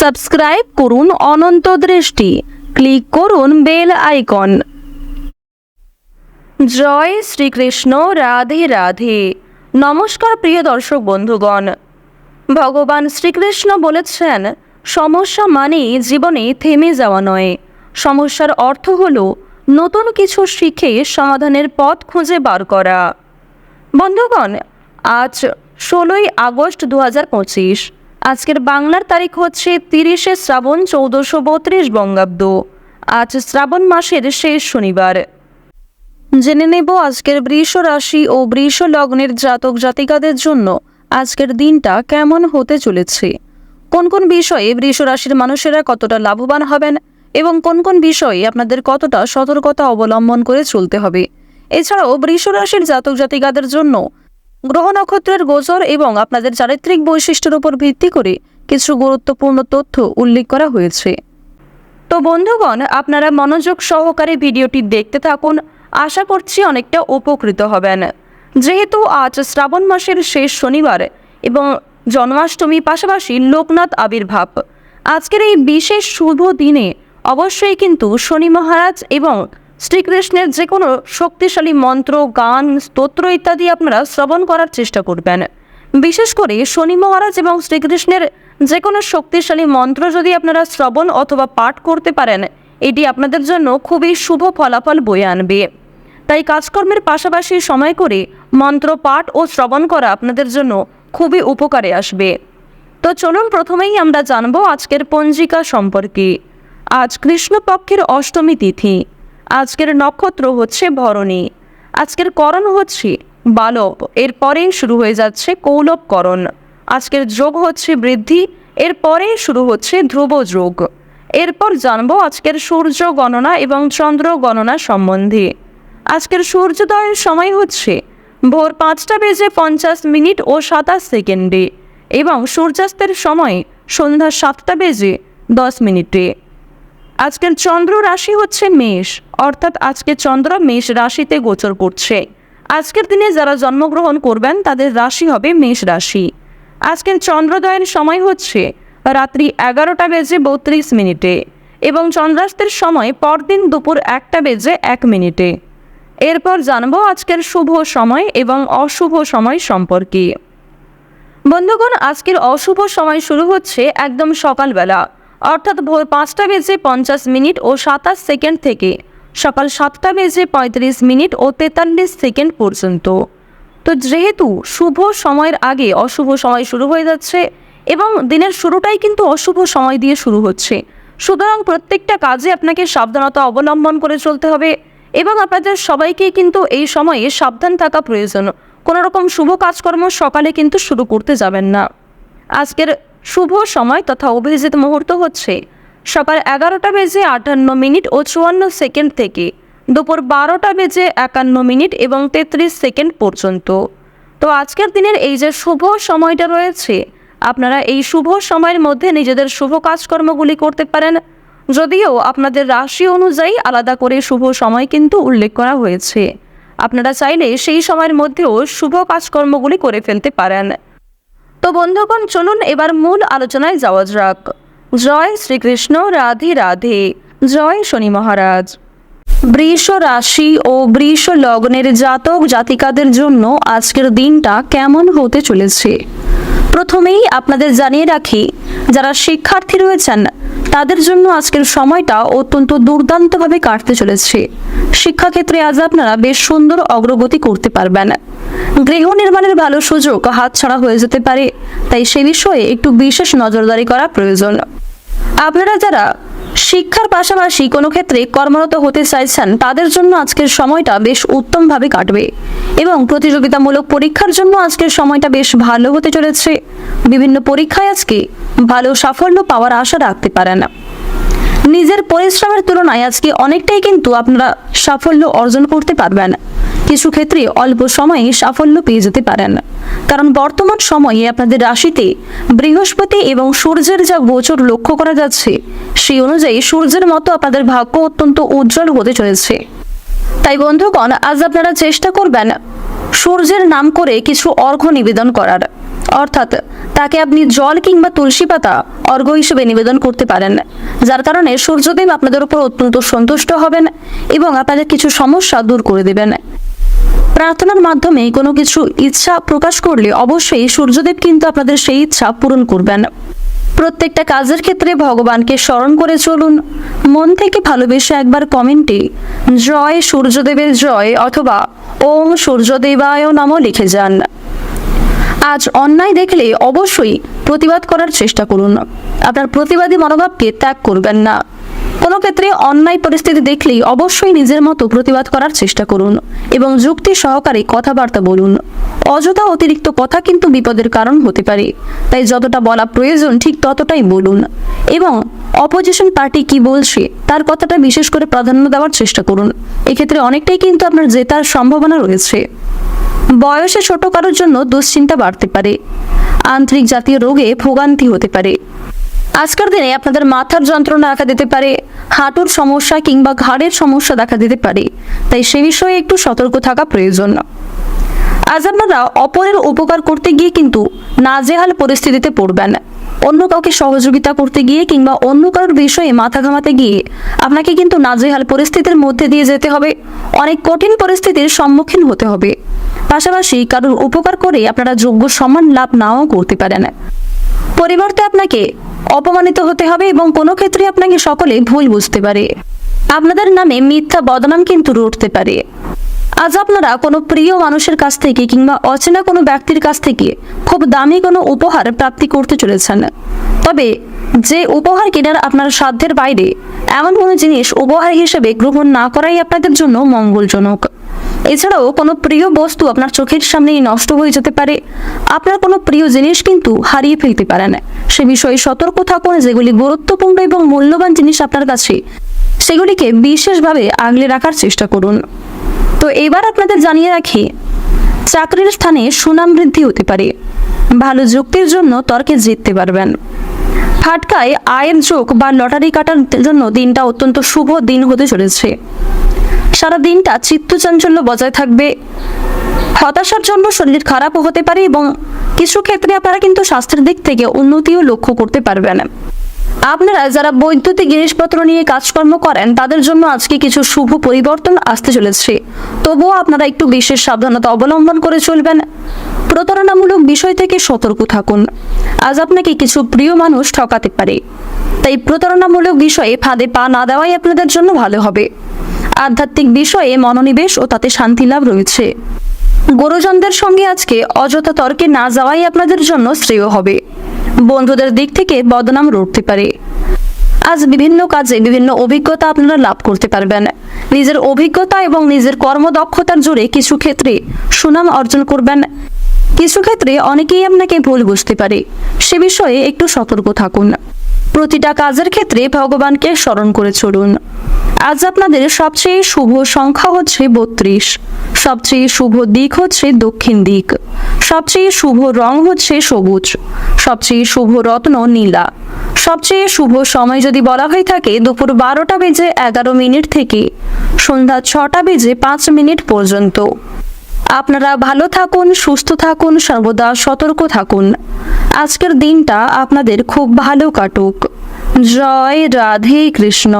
Subscribe করুন অনন্ত দৃষ্টি। Click করুন বেল আইকন। জয় শ্রীকৃষ্ণ, রাধে রাধে। নমস্কার প্রিয় দর্শক বন্ধুগণ। ভগবান শ্রীকৃষ্ণ বলেছেন, সমস্যা মানে জীবনে থেমে যাওয়া নয়। সমস্যার অর্থ হলো, নতুন কিছু শিখে সমাধানের পথ খুঁজে বার করা। বন্ধুগণ, আজ ষোলোই আগস্ট দু হাজার পঁচিশ। আজকের বাংলার তারিখ হচ্ছে তিরিশে শ্রাবণ চৌদ্দশো বত্রিশ বঙ্গাব্দ। আজ শ্রাবণ মাসের শেষ শনিবার। জেনে নেব আজকের বৃষ রাশি ও বৃষ লগ্নের জাতক জাতিকাদের জন্য আজকের দিনটা কেমন হতে চলেছে। কোন কোন বিষয়ে বৃষ রাশির মানুষেরা কতটা লাভবান হবেন এবং কোন কোন বিষয়ে আপনাদের কতটা সতর্কতা অবলম্বন করে চলতে হবে। এছাড়াও বৃষ রাশির জাতক জাতিকাদের জন্য গ্রহ নক্ষত্রের গোচর এবং আপনাদের চারিত্রিক বৈশিষ্ট্যের উপর ভিত্তি করে কিছু গুরুত্বপূর্ণ তথ্য উল্লেখ করা হয়েছে। তো বন্ধুগণ, আপনারা মনোযোগ সহকারে ভিডিওটি দেখতে থাকুন। আশা করছি অনেকটা উপকৃত হবেন। যেহেতু আজ শ্রাবণ মাসের শেষ শনিবার এবং জন্মাষ্টমী পাশাপাশি লোকনাথ আবির্ভাব। আজকের এই বিশেষ শুভ দিনে অবশ্যই কিন্তু শনি মহারাজ এবং শ্রীকৃষ্ণের যে কোনো শক্তিশালী মন্ত্র, গান, স্তোত্র ইত্যাদি আপনারা শ্রবণ করার চেষ্টা করবেন। বিশেষ করে শনি মহারাজ এবং শ্রীকৃষ্ণের যে কোনো শক্তিশালী মন্ত্র যদি আপনারা শ্রবণ অথবা পাঠ করতে পারেন, এটি আপনাদের জন্য খুবই শুভ ফলাফল বয়ে আনবে। তাই কাজকর্মের পাশাপাশি সময় করে মন্ত্র, পাঠ ও শ্রবণ করা আপনাদের জন্য খুবই উপকারে আসবে। তো চলুন প্রথমেই আমরা জানব আজকের পঞ্জিকা সম্পর্কে। আজ কৃষ্ণপক্ষের অষ্টমী তিথি। আজকের নক্ষত্র হচ্ছে ভরণী। আজকের করণ হচ্ছে বালব। এরপরে শুরু হয়ে যাচ্ছে কৌলবকরণ। আজকের যোগ হচ্ছে বৃদ্ধি। এরপরে শুরু হচ্ছে ধ্রুব যোগ। এরপর জানব আজকের সূর্য গণনা এবং চন্দ্র গণনা সম্বন্ধে। আজকের সূর্যোদয়ের সময় হচ্ছে ভোর পাঁচটা বেজে পঞ্চাশ মিনিট ও সাতাশ সেকেন্ডে এবং সূর্যাস্তের সময় সন্ধ্যা সাতটা বেজে দশ মিনিটে। আজকের চন্দ্র রাশি হচ্ছে মেষ, অর্থাৎ আজকে চন্দ্র মেষ রাশিতে গোচর করছে। আজকের দিনে যারা জন্মগ্রহণ করবেন, তাদের রাশি হবে মেষ রাশি। আজকের চন্দ্রোদয়ের সময় হচ্ছে রাত্রি এগারোটা বেজে বত্রিশ মিনিটে এবং চন্দ্রাস্তের সময় পরদিন দুপুর একটা বেজে এক মিনিটে। এরপর জানব আজকের শুভ সময় এবং অশুভ সময় সম্পর্কে। বন্ধুগণ, আজকের অশুভ সময় শুরু হচ্ছে একদম সকালবেলা। অর্থাৎ ভোর পাঁচটা বেজে পঞ্চাশ মিনিট ও সাতাশ সেকেন্ড থেকে। সকাল সাতটা বেজে পঁয়ত্রিশ মিনিট ও তেতাল্লিশ সেকেন্ড পর্যন্ত। তো যেহেতু শুভ সময়ের আগে অশুভ সময় শুরু হয়ে যাচ্ছে এবং দিনের শুরুটাই কিন্তু অশুভ সময় দিয়ে শুরু হচ্ছে, সুতরাং প্রত্যেকটা কাজে আপনাকে সাবধানতা অবলম্বন করে চলতে হবে এবং আপনাদের সবাইকেই কিন্তু এই সময়ে সাবধান থাকা প্রয়োজন। কোনো রকম শুভ কাজকর্ম সকালে কিন্তু শুরু করতে যাবেন না। আজকের শুভ সময় তথা অভিজিৎ মুহূর্ত হচ্ছে। সকাল এগারোটা বেজে আটান্ন মিনিট ও চুয়ান্ন সেকেন্ড থেকে দুপুর বারোটা বেজে একান্ন মিনিট এবং তেত্রিশ সেকেন্ড পর্যন্ত। তো আজকের দিনের এই যে শুভ সময়টা রয়েছে, আপনারা এই শুভ সময়ের মধ্যে নিজেদের শুভ কাজকর্মগুলি করতে পারেন। যদিও আপনাদের রাশি অনুযায়ী আলাদা করে শুভ সময় কিন্তু উল্লেখ করা হয়েছে। আপনারা চাইলে সেই সময়ের মধ্যেও শুভ কাজকর্মগুলি করে ফেলতে পারেন। তো বন্ধুগণ চলুন এবার মূল আলোচনায় যাওয়া যাক। জয় শ্রীকৃষ্ণ, রাধে রাধে। জয় শনি মহারাজ। বৃষ রাশি ও বৃষ লগ্নের জাতক জাতিকাদের জন্য আজকের দিনটা কেমন হতে চলেছে? প্রথমেই আপনাদের জানিয়ে রাখি, যারা শিক্ষার্থী রয়েছেন, তাদের জন্য আজকের সময়টা অত্যন্ত দুর্দান্তভাবে কাটতে চলেছে। শিক্ষাক্ষেত্রে আজ আপনারা বেশ সুন্দর অগ্রগতি করতে পারবেন। গৃহ নির্মাণের ভালো সুযোগ হাতছাড়া হয়ে যেতে পারে, তাই সে বিষয়ে একটু বিশেষ নজরদারি করা প্রয়োজন। আপনারা যারা শিক্ষার পাশাপাশি কোনো ক্ষেত্রে কর্মরত হতে চাইছেন, তাদের জন্য আজকের সময়টা বেশ উত্তমভাবে কাটবে এবং প্রতিযোগিতামূলক পরীক্ষার জন্য আজকের সময়টা বেশ ভালো হতে চলেছে। বিভিন্ন পরীক্ষায় আজকে ভালো সাফল্য পাওয়ার আশা রাখতে পারেন। নিজের পরিশ্রমের তুলনায় আজকে অনেকটাই কিন্তু আপনারা সাফল্য অর্জন করতে পারবেন। কিছু ক্ষেত্রে অল্প সময়ে সাফল্য পেয়ে যেতে পারেন। কারণ বর্তমান সময়ে আপনাদের রাশিতে বৃহস্পতি এবং সূর্যের যা গোচর লক্ষ্য করা যাচ্ছে সেই অনুযায়ী সূর্যের মতো আপনাদের ভাগ্য অত্যন্ত উজ্জ্বল হতে চলেছে। তাই বন্ধুগণ, আজ আপনারা চেষ্টা করবেন সূর্যের নাম করে কিছু অর্ঘ্য নিবেদন করার। অর্থাৎ তাকে আপনি জল কিংবা তুলসী পাতা অর্ঘ্য হিসেবে নিবেদন করতে পারেন। যার কারণে সূর্যদেব আপনাদের উপর অত্যন্ত সন্তুষ্ট হবেন এবং আপনাদের কিছু সমস্যা দূর করে দেবেন। প্রার্থনার মাধ্যমে কোনো কিছু ইচ্ছা প্রকাশ করলে অবশ্যই সূর্যদেব কিন্তু আপনাদের সেই ইচ্ছা পূরণ করবেন। প্রত্যেকটা কাজের ক্ষেত্রে ভগবানকে স্মরণ করে চলুন। মন থেকে ভালোবেসে একবার কমেন্টে জয় সূর্যদেবের জয় অথবা ওম সূর্যদেবায় নাম লিখে যান। আজ অন্যায় দেখলে অবশ্যই প্রতিবাদ করার চেষ্টা করুন। আপনার প্রতিবাদী মনোভাবকে ত্যাগ করবেন না। কোনো ক্ষেত্রে অন্যায় পরিস্থিতি দেখলেই অবশ্যই নিজের মতো প্রতিবাদ করার চেষ্টা করুন এবং যুক্তি সহকারে কথাবার্তা বলুন। অযথা অতিরিক্ত কথা কিন্তু বিপদের কারণ হতে পারে। তাই যতটা বলা প্রয়োজন ঠিক ততটাই বলুন। এবং অপোজিশন পার্টি কি বলছে তার কথাটা বিশেষ করে প্রাধান্য দেওয়ার চেষ্টা করুন। এক্ষেত্রে অনেকটাই কিন্তু আপনার জেতার সম্ভাবনা রয়েছে। বয়সে ছোট কারোর জন্য দুশ্চিন্তা বাড়তে পারে। আন্তরিক জাতীয় রোগে ভোগান্তি হতে পারে। আজকের দিনে আপনাদের মাথার যন্ত্রণা দেখা দিতে পারে, হাঁটুর সমস্যা কিংবা ঘাড়ের সমস্যা দেখা দিতে পারে। তাই সে বিষয়ে একটু সতর্ক থাকা প্রয়োজন। আজ আপনারা অপরের উপকার করতে গিয়ে কিন্তু নাজেহাল পরিস্থিতিতে পড়বেন। অন্য কাউকে সহযোগিতা করতে গিয়ে কিংবা অন্য কারোর বিষয়ে মাথা ঘামাতে গিয়ে আপনাকে কিন্তু নাজেহাল পরিস্থিতির মধ্যে দিয়ে যেতে হবে। অনেক কঠিন পরিস্থিতির সম্মুখীন হতে হবে। পাশাপাশি কারোর উপকার করে আপনারা যোগ্য সম্মান লাভ নাও করতে পারেন। পরিবর্তে আপনাকে অপমানিত হতে হবে এবং কোনো ক্ষেত্রে আপনাকে সকলে ভুল বুঝতে পারে। আপনাদের নামে মিথ্যা বদনাম কিন্তু রটতে পারে। আজ আপনারা কোনো প্রিয় মানুষের কাছ থেকে কিংবা অচেনা কোনো ব্যক্তির কাছ থেকে খুব দামি কোনো উপহার প্রাপ্তি করতে চলেছেন। তবে যে উপহার কেনার আপনার সাধ্যের বাইরে, এমন কোনো জিনিস উপহার হিসেবে গ্রহণ না করাই আপনাদের জন্য মঙ্গলজনক। এছাড়াও কোনো প্রিয় বস্তু আপনার চোখের সামনেই নষ্ট হয়ে যেতে পারে। আপনার কোনো প্রিয় জিনিস কিন্তু হারিয়ে ফেলতে পারে না। সে বিষয়ে সতর্ক থাকুন যেগুলি গুরুত্বপূর্ণ এবং মূল্যবান জিনিস আপনার কাছে। সেগুলিকে বিশেষভাবে আগলে রাখার চেষ্টা করুন। তো এবার আপনাদের জানিয়ে রাখি, চাকরির স্থানে সুনাম বৃদ্ধি হতে পারে। ভালো যুক্তির জন্য তর্কে জিততে পারবেন। ফাটকায় আয়ের যোগ বা লটারি কাটার জন্য দিনটা অত্যন্ত শুভ দিন হতে চলেছে। সারা দিনটা চিত্তচাঞ্চল্য বজায় থাকবে। হতাশার জন্য শরীর খারাপও হতে পারে এবং কিছু ক্ষেত্রে আপনারা কিন্তু স্বাস্থ্যের দিক থেকে উন্নতিও লক্ষ্য করতে পারবেন। আপনারা যারা বৈদ্যুতিক জিনিসপত্র নিয়ে কাজকর্ম করেন, তাদের জন্য আজকে কিছু শুভ পরিবর্তন আসতে চলেছে। তবুও আপনারা একটু বিশেষ সাবধানতা অবলম্বন করে চলবেন। প্রতারণামূলক বিষয় থেকে সতর্ক থাকুন। আজ আপনাকে কিছু প্রিয় মানুষ ঠকাতে পারে। তাই প্রতারণামূলক বিষয়ে ফাঁদে পা না দেওয়াই আপনাদের জন্য ভালো হবে। আধ্যাত্মিক বিষয়ে মনোনিবেশ ও তাতে শান্তি লাভ রয়েছে। গুরুজনদের সঙ্গে আজকে অযথা তর্কে না যাওয়াই আপনাদের জন্য শ্রেয় হবে। বন্ধুদের দিক থেকে বদনাম রটতে পারে। আজ বিভিন্ন কাজে বিভিন্ন অভিজ্ঞতা আপনারা লাভ করতে পারবেন। নিজের অভিজ্ঞতা এবং নিজের কর্মদক্ষতার জোরে কিছু ক্ষেত্রে সুনাম অর্জন করবেন। কিছু ক্ষেত্রে অনেকেই আপনাকে ভুল বুঝতে পারে। সে বিষয়ে একটু সতর্ক থাকুন। প্রতিটা কাজের ক্ষেত্রে ভগবানকে স্মরণ করে চলুন। আজ আপনাদের সবচেয়ে শুভ সংখ্যা হচ্ছে বত্রিশ। সবচেয়ে শুভ দিক হচ্ছে দক্ষিণ দিক। সবচেয়ে শুভ রং হচ্ছে সবুজ। সবচেয়ে শুভ রত্ন নীলা। সবচেয়ে শুভ সময় যদি বলা হয়ে থাকে, দুপুর বারোটা বেজে এগারো মিনিট থেকে সন্ধ্যা ছটা বেজে পাঁচ মিনিট পর্যন্ত। আপনারা ভালো থাকুন, সুস্থ থাকুন, সর্বদা সতর্ক থাকুন। আজকের দিনটা আপনাদের খুব ভালো কাটুক। জয় রাধে কৃষ্ণ।